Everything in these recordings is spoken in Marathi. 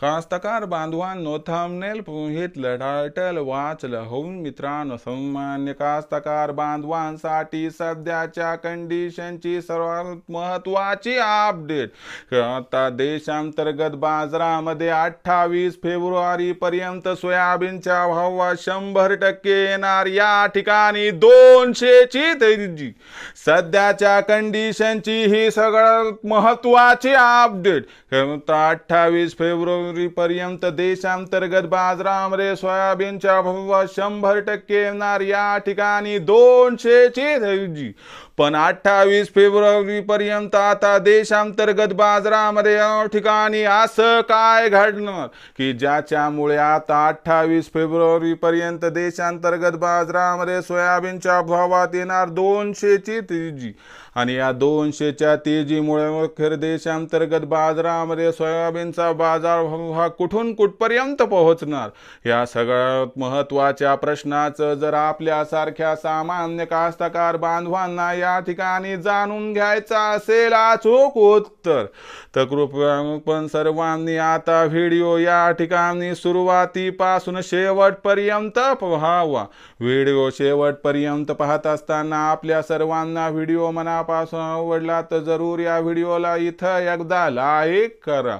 कास्तकार बांधवांनो थंबनेल पोहितलं टायटल वाचलं. होऊन मित्रांनो सामान्य कास्तकार बांधवांसाठी सध्याच्या कंडिशनची सर्वात महत्वाची अपडेट आता देशांतर्गत बाजारामध्ये अठ्ठावीस फेब्रुवारी पर्यंत सोयाबीनच्या भावात शंभर टक्के येणार. या ठिकाणी दोनशेची तेजी. सध्याच्या कंडिशनची ही सगळ्यात महत्वाची अपडेट अठ्ठावीस फेब्रुवारी पर्यंत देशांतर्गत बाजारामध्ये सोयाबीनच्या भावात शंभर टक्के येणार या ठिकाणी दोनशेची तेजी पण अठ्ठावीस फेब्रुवारी पर्यंत आता देशांतर्गत बाजारामध्ये या ठिकाणी असं काय घडणार? की ज्याच्यामुळे आता अठ्ठावीस फेब्रुवारी पर्यंत देशांतर्गत बाजारामध्ये सोयाबीनच्या भावात येणार दोनशेची तेजी आणि या दोनशेच्या तेजीमुळे अखेर देशांतर्गत बाजारामध्ये सोयाबीनचा बाजार बाजारभाव हा कुठून कुठपर्यंत पोहोचणार? या सगळ्यात महत्त्वाच्या प्रश्नाचं जर आपल्यासारख्या सामान्य कास्तकार बांधवांना या ठिकाणी जाणून घ्यायचा असेल अचूक उत्तर तर कृपया पण सर्वांनी आता व्हिडिओ या ठिकाणी सुरुवातीपासून शेवटपर्यंत पाहावा. व्हिडिओ शेवटपर्यंत पाहत असताना आपल्या सर्वांना व्हिडिओ मनापासून आवडला तर जरूर या व्हिडिओला इथं एकदा लाईक करा.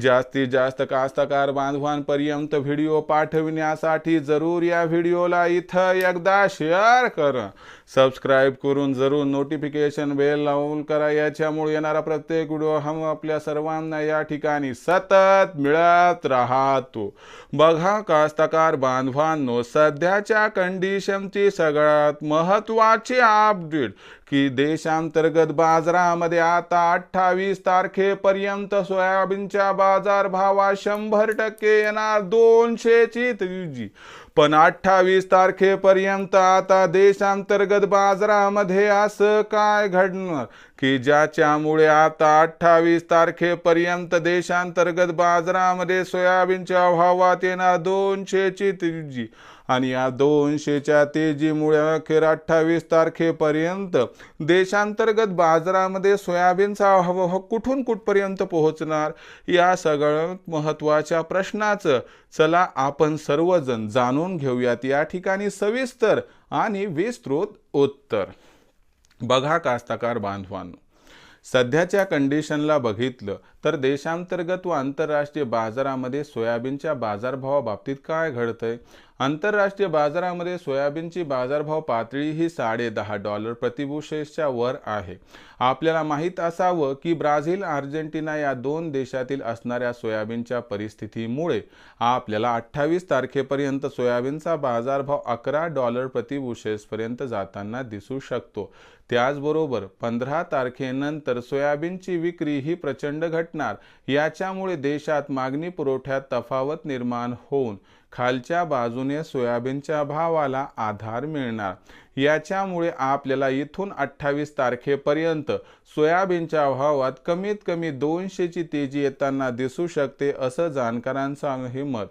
जास्तीत जास्त कास्तकार बांधवांपर्यंत व्हिडिओ पाठविण्यासाठी जरूर या व्हिडिओला इथं एकदा शेअर करा. सबस्क्राईब करून जरूर नोटिफिकेशन बेल लावून करा. याच्यामुळे येणारा प्रत्येक व्हिडिओ हम आपल्या सर्वांना या ठिकाणी सतत मिळत राहतो. बघा कास्तकार बांधवांनो सध्याच्या कंडिशनची सगळ्यात महत्वाची अपडेट की देशांतर्गत बाजारामध्ये आता अठ्ठावीस तारखेपर्यंत सोयाबीनच्या बाजार भावात शंभर टक्के येणार दोनशेची तेजी पण अठ्ठावीस तारखेपर्यंत आता देशांतर्गत बाजारामध्ये असं काय घडणार? की ज्याच्यामुळे आता अठ्ठावीस तारखेपर्यंत देशांतर्गत बाजारामध्ये सोयाबीनच्या भावात येणार दोनशेची तेजी. आणि या दोनशेच्या तेजीमुळे अखेर अठ्ठावीस तारखेपर्यंत देशांतर्गत बाजारामध्ये सोयाबीनचा भाव कुठून कुठपर्यंत पोहोचणार? या सगळ्यात महत्त्वाच्या प्रश्नाचं चला आपण सर्वजण जाणून घेऊयात या ठिकाणी सविस्तर आणि विस्तृत उत्तर. बघा कास्तकार बांधवांनो. सध्याच्या कंडिशनला बघितलं तर देशांतर्गत व आंतरराष्ट्रीय बाजारामध्ये सोयाबीनच्या बाजारभावाबाबतीत काय घडतंय? आंतरराष्ट्रीय बाजारामध्ये सोयाबीनची बाजारभाव पातळी ही साडे दहा डॉलर प्रतिभूषेसच्या वर आहे. आपल्याला माहीत असावं की ब्राझील अर्जेंटिना या दोन देशातील असणाऱ्या सोयाबीनच्या परिस्थितीमुळे आपल्याला अठ्ठावीस तारखेपर्यंत सोयाबीनचा बाजारभाव अकरा डॉलर प्रतिभूषेसपर्यंत जाताना दिसू शकतो. त्याचबरोबर पंधरा तारखेनंतर सोयाबीनची विक्री ही प्रचंड घटणार. याच्यामुळे देशात मागणी पुरवठ्यात तफावत निर्माण होऊन खालच्या बाजूने सोयाबीनच्या भावाला आधार मिळणार. याच्यामुळे आपल्याला इथून अठ्ठावीस तारखेपर्यंत सोयाबीनच्या भावात कमीत कमी दोनशेची तेजी येताना दिसू शकते असं जाणकारांचं हे मत.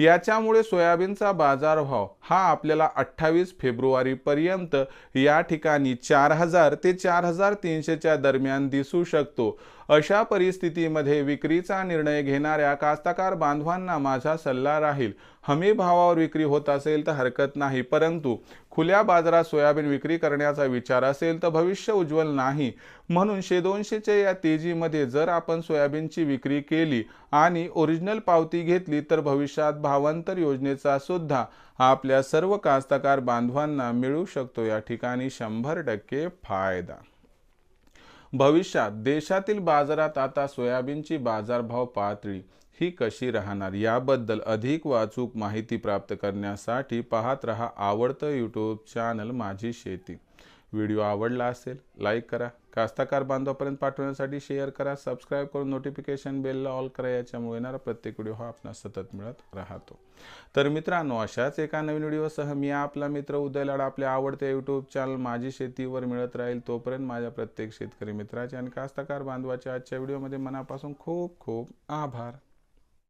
याच्यामुळे सोयाबीनचा बाजारभाव हा आपल्याला अठ्ठावीस फेब्रुवारीपर्यंत या ठिकाणी चार हजार ते चार हजार तीनशेच्या दरम्यान दिसू शकतो. अशा परिस्थितीमध्ये विक्रीचा निर्णय घेणाऱ्या कास्तकार बांधवांना माझा सल्ला राहील. हमी भावावर विक्री होत असेल तर हरकत नाही परंतु खुल्या बाजारात सोयाबीन विक्री करण्याचा विचार असेल तर भविष्य उज्ज्वल नाही. म्हणून शे दोनशेच्या या तेजीमध्ये जर आपण सोयाबीनची विक्री केली आणि ओरिजिनल पावती घेतली तर भविष्यात भावांतर योजनेचा सुद्धा आपल्या सर्व कास्तकार बांधवांना मिळू शकतो. या ठिकाणी शंभर टक्के फायदा. भविष्यात देशातील बाजारात आता सोयाबीनची बाजारभाव पातळी ही कशी राहणार याबद्दल अधिक वाचूक माहिती प्राप्त करण्यासाठी पाहत रहा आवडतं यूट्यूब चॅनल माझी शेती. व्हिडिओ आवडला असेल लाईक करा. कास्ताकार बांधवापर्यंत पाठवण्यासाठी शेअर करा. सबस्क्राईब करून नोटिफिकेशन बेलला ऑल करा. याच्यामुळे येणारा प्रत्येक व्हिडिओ हा आपण सतत मिळत राहतो. तर मित्रांनो अशाच एका नवीन व्हिडिओसह मी आपला मित्र उदय लाड आपल्या आवडत्या यूट्यूब चॅनल माझी शेतीवर मिळत राहील तोपर्यंत माझ्या प्रत्येक शेतकरी मित्राचे आणि कास्ताकार बांधवाच्या आजच्या व्हिडिओमध्ये मनापासून खूप खूप आभार.